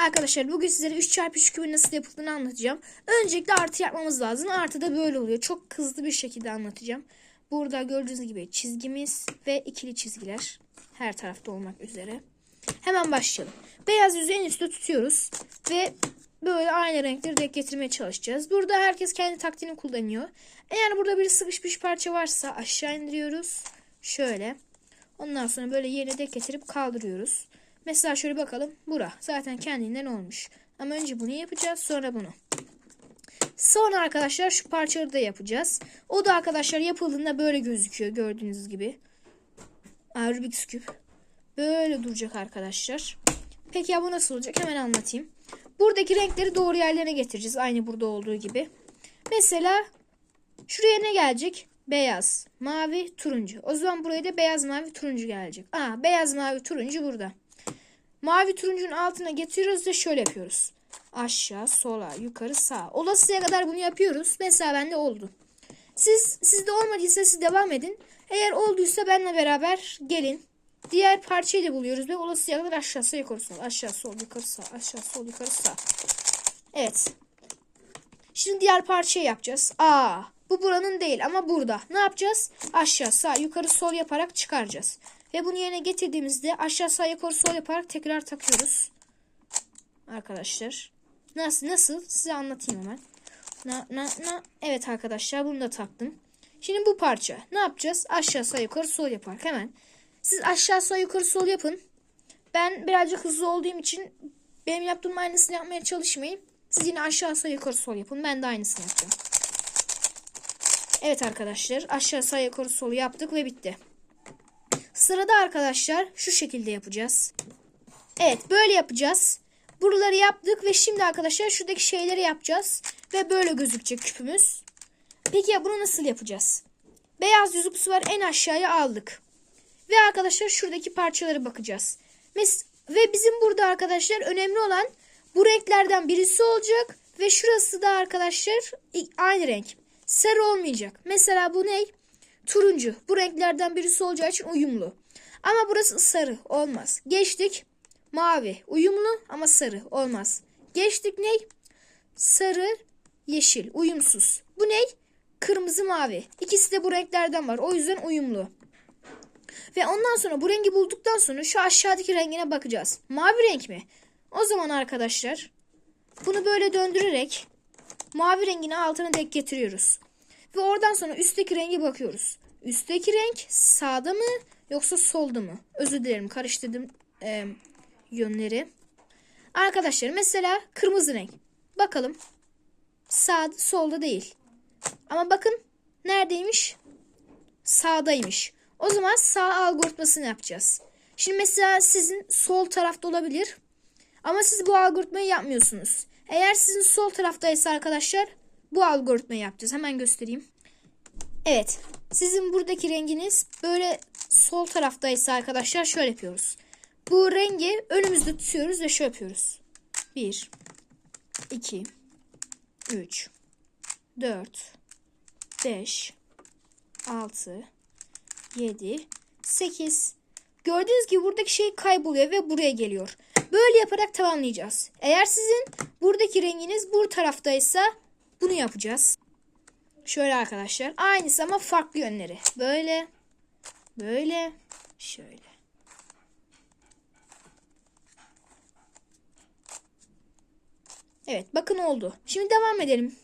Arkadaşlar bugün sizlere 3 çarpı 3 kübün nasıl yapıldığını anlatacağım. Öncelikle artı yapmamız lazım. Artı da böyle oluyor. Çok hızlı bir şekilde anlatacağım. Burada gördüğünüz gibi çizgimiz ve ikili çizgiler. Her tarafta olmak üzere. Hemen başlayalım. Beyaz yüzü en üstte tutuyoruz. Ve böyle aynı renkleri denk getirmeye çalışacağız. Burada herkes kendi taktiğini kullanıyor. Eğer burada bir sıkışmış parça varsa aşağı indiriyoruz. Şöyle. Ondan sonra böyle yerine denk getirip kaldırıyoruz. Mesela şöyle bakalım. Bura zaten kendinden olmuş. Ama önce bunu yapacağız sonra bunu. Sonra arkadaşlar şu parçaları da yapacağız. O da arkadaşlar yapıldığında böyle gözüküyor gördüğünüz gibi. Aa, Rubik's küp. Böyle duracak arkadaşlar. Peki ya bu nasıl olacak? Hemen anlatayım. Buradaki renkleri doğru yerlerine getireceğiz. Aynı burada olduğu gibi. Mesela şuraya ne gelecek? Beyaz, mavi, turuncu. O zaman buraya da beyaz, mavi, turuncu gelecek. Aa, beyaz, mavi, turuncu burada. Mavi turuncunun altına getiriyoruz ve şöyle yapıyoruz. Aşağı, sola, yukarı, sağa. Olasıya kadar bunu yapıyoruz. Mesela bende oldu. Siz sizde olmadıysa siz devam edin. Eğer olduysa benle beraber gelin. Diğer parçayı da buluyoruz ve olasıya kadar aşağı, sol, yukarı, sol. Aşağı, sol, yukarı, sağ. Aşağı, sol, yukarı, sağ. Evet. Şimdi diğer parçayı yapacağız. Aa, bu buranın değil ama burada. Ne yapacağız? Aşağı, sağ, yukarı, sol yaparak çıkaracağız. Ve bunu yerine getirdiğimizde aşağı, sağ, yukarı, sol yaparak tekrar takıyoruz. Arkadaşlar. Nasıl? Nasıl? Size anlatayım hemen. Na, na, na. Evet arkadaşlar bunu da taktım. Şimdi bu parça. Ne yapacağız? Aşağı, sağ, yukarı, sol yaparak. Hemen. Siz aşağı, sağ, yukarı, sol yapın. Ben birazcık hızlı olduğum için benim yaptığım aynısını yapmaya çalışmayın. Siz yine aşağı, sağ, yukarı, sol yapın. Ben de aynısını yapacağım. Evet arkadaşlar. Aşağı, sağ, yukarı, sol yaptık ve bitti. Sırada arkadaşlar şu şekilde yapacağız. Evet böyle yapacağız. Buraları yaptık ve şimdi arkadaşlar şuradaki şeyleri yapacağız. Ve böyle gözükecek küpümüz. Peki ya bunu nasıl yapacağız? Beyaz yüzü bu sefer en aşağıya aldık. Ve arkadaşlar şuradaki parçalara bakacağız. Mes ve bizim burada arkadaşlar önemli olan bu renklerden birisi olacak. Ve şurası da arkadaşlar aynı renk. Sarı olmayacak. Mesela bu ne? Turuncu. Bu renklerden birisi olacağı için uyumlu. Ama burası sarı. Olmaz. Geçtik. Mavi. Uyumlu ama sarı. Olmaz. Geçtik ne? Sarı, yeşil. Uyumsuz. Bu ne? Kırmızı, mavi. İkisi de bu renklerden var. O yüzden uyumlu. Ve ondan sonra bu rengi bulduktan sonra şu aşağıdaki rengine bakacağız. Mavi renk mi? O zaman arkadaşlar bunu böyle döndürerek mavi rengini altına denk getiriyoruz. Ve oradan sonra üstteki rengi bakıyoruz. Üstteki renk sağda mı yoksa solda mı? Özür dilerim karıştırdım e, yönleri. Arkadaşlar mesela kırmızı renk. Bakalım. Sağ, solda değil. Ama bakın neredeymiş? Sağdaymış. O zaman sağ algoritmasını yapacağız. Şimdi mesela sizin sol tarafta olabilir. Ama siz bu algoritmayı yapmıyorsunuz. Eğer sizin sol taraftaysa arkadaşlar bu algoritmayı yapacağız. Hemen göstereyim. Evet. Sizin buradaki renginiz böyle sol taraftaysa arkadaşlar şöyle yapıyoruz. Bu rengi önümüzde tutuyoruz ve şöyle yapıyoruz. 1 2 3 4 5 6 7 8 Gördüğünüz gibi buradaki şey kayboluyor ve buraya geliyor. Böyle yaparak tamamlayacağız. Eğer sizin buradaki renginiz bu taraftaysa bunu yapacağız. Şöyle arkadaşlar. Aynısı ama farklı yönleri. Böyle. Böyle. Şöyle. Evet bakın oldu. Şimdi devam edelim.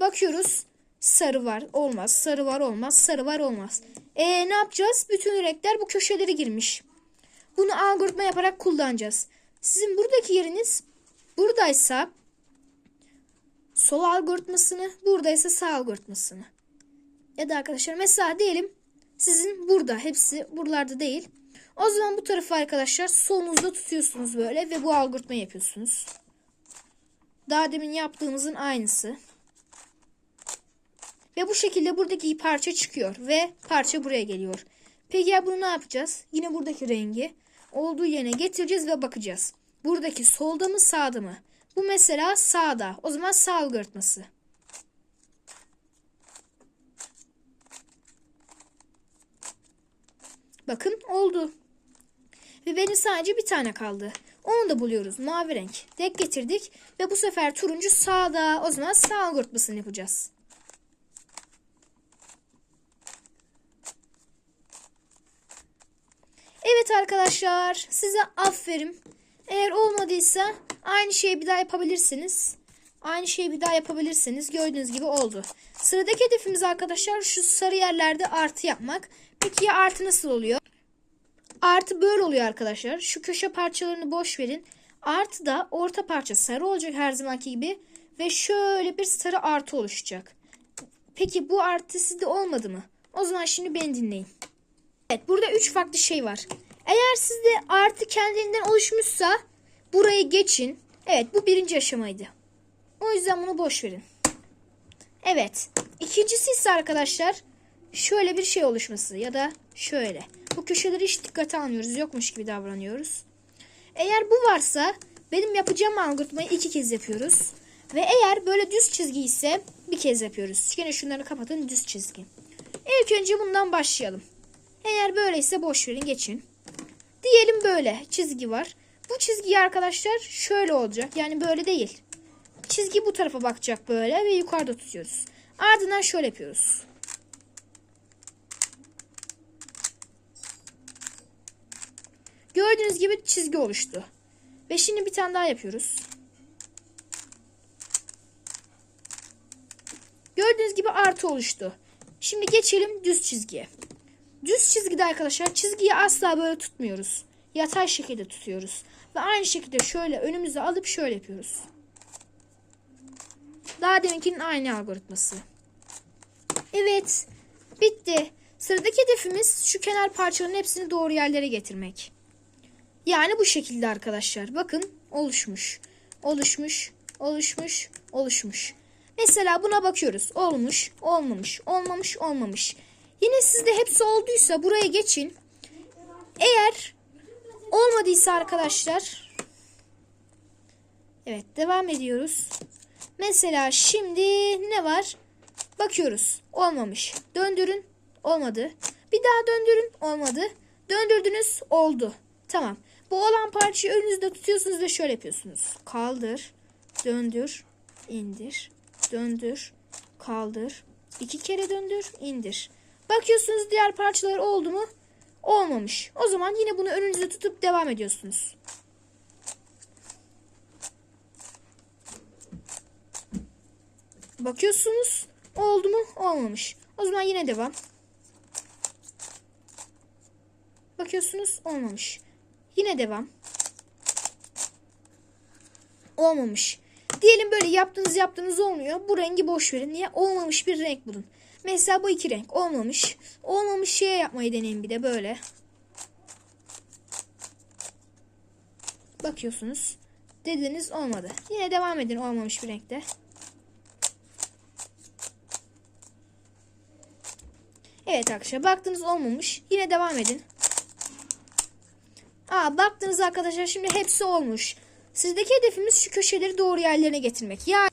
Bakıyoruz. Sarı var olmaz. Sarı var olmaz. Sarı var olmaz. E ne yapacağız? Bütün renkler bu köşelere girmiş. Bunu algoritma yaparak kullanacağız. Sizin buradaki yeriniz buradaysa sol algoritmasını, buradaysa sağ algoritmasını. Ya da arkadaşlar mesela diyelim sizin burada hepsi buralarda değil. O zaman bu tarafı arkadaşlar solunuzda tutuyorsunuz böyle ve bu algoritmayı yapıyorsunuz. Daha demin yaptığımızın aynısı. Ve bu şekilde buradaki parça çıkıyor ve parça buraya geliyor. Peki ya bunu ne yapacağız? Yine buradaki rengi olduğu yerine getireceğiz ve bakacağız. Buradaki solda mı sağda mı? Bu mesela sağda. O zaman sağ algoritması. Bakın oldu. Ve benim sadece bir tane kaldı. Onu da buluyoruz. Mavi renk. Denk getirdik. Ve bu sefer turuncu sağda. O zaman sağ algoritmasını yapacağız. Evet arkadaşlar. Size aferin. Eğer olmadıysa aynı şeyi bir daha yapabilirsiniz. Aynı şeyi bir daha yapabilirsiniz. Gördüğünüz gibi oldu. Sıradaki hedefimiz arkadaşlar şu sarı yerlerde artı yapmak. Peki ya artı nasıl oluyor? Artı böyle oluyor arkadaşlar. Şu köşe parçalarını boş verin. Artı da orta parça sarı olacak her zamanki gibi. Ve şöyle bir sarı artı oluşacak. Peki bu artı sizde olmadı mı? O zaman şimdi beni dinleyin. Evet burada 3 farklı şey var. Eğer sizde artı kendiliğinden oluşmuşsa burayı geçin. Evet bu birinci aşamaydı. O yüzden bunu boş verin. Evet. İkincisi ise arkadaşlar şöyle bir şey oluşması ya da şöyle. Bu köşeleri hiç dikkate almıyoruz. Yokmuş gibi davranıyoruz. Eğer bu varsa benim yapacağım algoritmayı iki kez yapıyoruz. Ve eğer böyle düz çizgi ise bir kez yapıyoruz. Yine şunları kapatın düz çizgi. İlk önce bundan başlayalım. Eğer böyleyse boş verin geçin. Diyelim böyle çizgi var. Bu çizgi arkadaşlar şöyle olacak. Yani böyle değil. Çizgi bu tarafa bakacak böyle ve yukarıda tutuyoruz. Ardından şöyle yapıyoruz. Gördüğünüz gibi çizgi oluştu. Ve şimdi bir tane daha yapıyoruz. Gördüğünüz gibi artı oluştu. Şimdi geçelim düz çizgiye. Düz çizgide arkadaşlar çizgiyi asla böyle tutmuyoruz. Yatay şekilde tutuyoruz. Ve aynı şekilde şöyle önümüze alıp şöyle yapıyoruz. Daha deminkinin aynı algoritması. Evet. Bitti. Sıradaki hedefimiz şu kenar parçaların hepsini doğru yerlere getirmek. Yani bu şekilde arkadaşlar. Bakın oluşmuş. Oluşmuş. Oluşmuş. Oluşmuş. Mesela buna bakıyoruz. Olmuş. Olmamış. Olmamış. Olmamış. Yine sizde hepsi olduysa buraya geçin. Eğer olmadıysa arkadaşlar. Evet devam ediyoruz. Mesela şimdi ne var? Bakıyoruz. Olmamış. Döndürün. Olmadı. Bir daha döndürün. Olmadı. Döndürdünüz. Oldu. Tamam. Bu olan parçayı önünüzde tutuyorsunuz ve şöyle yapıyorsunuz. Kaldır. Döndür. indir. Döndür. Kaldır. iki kere döndür. indir. Bakıyorsunuz diğer parçalar oldu mu? Olmamış. O zaman yine bunu önünüzde tutup devam ediyorsunuz. Bakıyorsunuz oldu mu? Olmamış. O zaman yine devam. Bakıyorsunuz olmamış. Yine devam. Olmamış. Diyelim böyle yaptığınız yaptığınız olmuyor. Bu rengi boş verin. Niye? Olmamış bir renk bulun. Mesela bu iki renk olmamış. Olmamış şeye yapmayı deneyin bir de böyle. Bakıyorsunuz. Dediniz olmadı. Yine devam edin olmamış bir renkte. Evet arkadaşlar baktınız olmamış. Yine devam edin. Aa baktınız arkadaşlar şimdi hepsi olmuş. Sizdeki hedefimiz şu köşeleri doğru yerlerine getirmek. Yani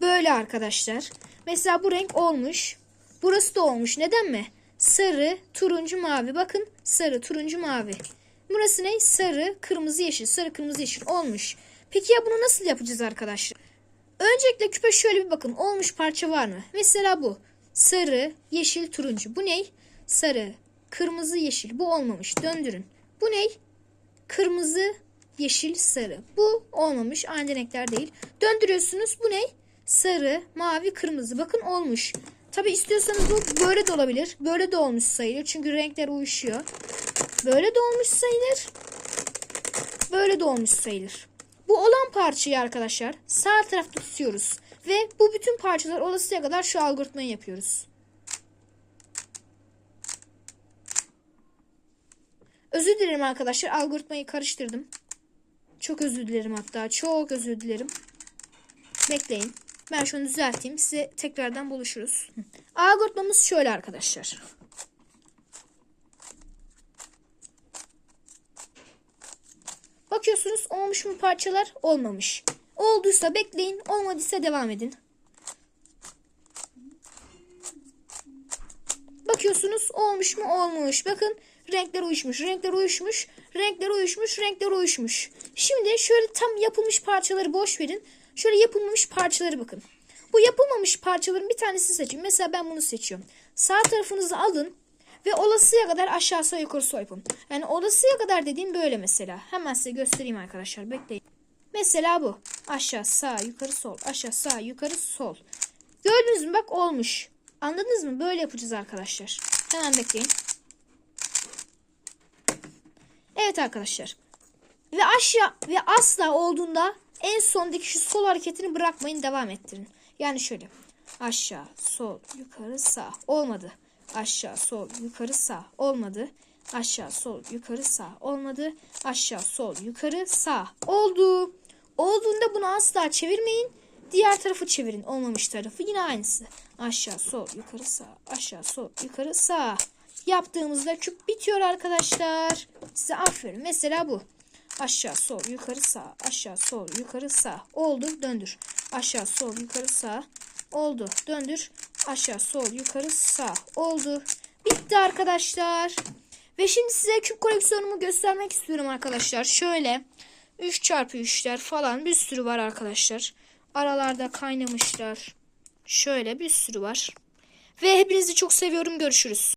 böyle arkadaşlar. Mesela bu renk olmuş. Burası da olmuş. Neden mi? Sarı, turuncu, mavi. Bakın sarı, turuncu, mavi. Burası ne? Sarı, kırmızı, yeşil. Sarı, kırmızı, yeşil. Olmuş. Peki ya bunu nasıl yapacağız arkadaşlar? Öncelikle küpe şöyle bir bakın. Olmuş parça var mı? Mesela bu. Sarı, yeşil, turuncu. Bu ne? Sarı, kırmızı, yeşil. Bu olmamış. Döndürün. Bu ne? Kırmızı, yeşil, sarı. Bu olmamış. Aynı renkler değil. Döndürüyorsunuz. Bu ne? Sarı, mavi, kırmızı. Bakın olmuş. Tabi istiyorsanız bu böyle de olabilir. Böyle de olmuş sayılır. Çünkü renkler uyuşuyor. Böyle de olmuş sayılır. Böyle de olmuş sayılır. Bu olan parçayı arkadaşlar sağ tarafta tutuyoruz. Ve bu bütün parçalar olasıya kadar şu algoritmayı yapıyoruz. Özür dilerim arkadaşlar. Algoritmayı karıştırdım. Çok özür dilerim hatta. Çok özür dilerim. Bekleyin. Ben şunu düzelteyim. Size tekrardan buluşuruz. Algoritmamız şöyle arkadaşlar. Bakıyorsunuz olmuş mu parçalar? Olmamış. Olduysa bekleyin. Olmadıysa devam edin. Bakıyorsunuz olmuş mu? Olmuş. Bakın Renkler uyuşmuş, renkler uyuşmuş, renkler uyuşmuş, renkler uyuşmuş. Şimdi şöyle tam yapılmış parçaları boş verin. Şöyle yapılmamış parçaları bakın. Bu yapılmamış parçaların bir tanesini seçin. Mesela ben bunu seçiyorum. Sağ tarafınızı alın ve olasıya kadar aşağıya yukarı soypun. Yani olasıya kadar dediğim böyle mesela. Hemen size göstereyim arkadaşlar. Bekleyin. Mesela bu. Aşağı sağ yukarı sol. Aşağı sağ yukarı sol. Gördünüz mü bak olmuş. Anladınız mı? Böyle yapacağız arkadaşlar. Hemen bekleyin. Evet arkadaşlar. Ve aşağı ve asla olduğunda en sondaki şu sol hareketini bırakmayın devam ettirin. Yani şöyle. Aşağı, sol, yukarı, sağ. Olmadı. Aşağı, sol, yukarı, sağ. Olmadı. Aşağı, sol, yukarı, sağ. Olmadı. Aşağı, sol, yukarı, sağ. Oldu. Olduğunda bunu asla çevirmeyin. Diğer tarafı çevirin. Olmamış tarafı yine aynısı. Aşağı, sol, yukarı, sağ. Aşağı, sol, yukarı, sağ. Yaptığımızda küp bitiyor arkadaşlar. Size aferin. Mesela bu. Aşağı, sol, yukarı, sağ. Aşağı, sol, yukarı, sağ. Oldu. Döndür. Aşağı, sol, yukarı, sağ. Oldu. Döndür. Aşağı, sol, yukarı, sağ. Oldu. Bitti arkadaşlar. Ve şimdi size küp koleksiyonumu göstermek istiyorum arkadaşlar. Şöyle 3 çarpı 3'ler falan bir sürü var arkadaşlar. Aralarda kaynamışlar. Şöyle bir sürü var. Ve hepinizi çok seviyorum. Görüşürüz.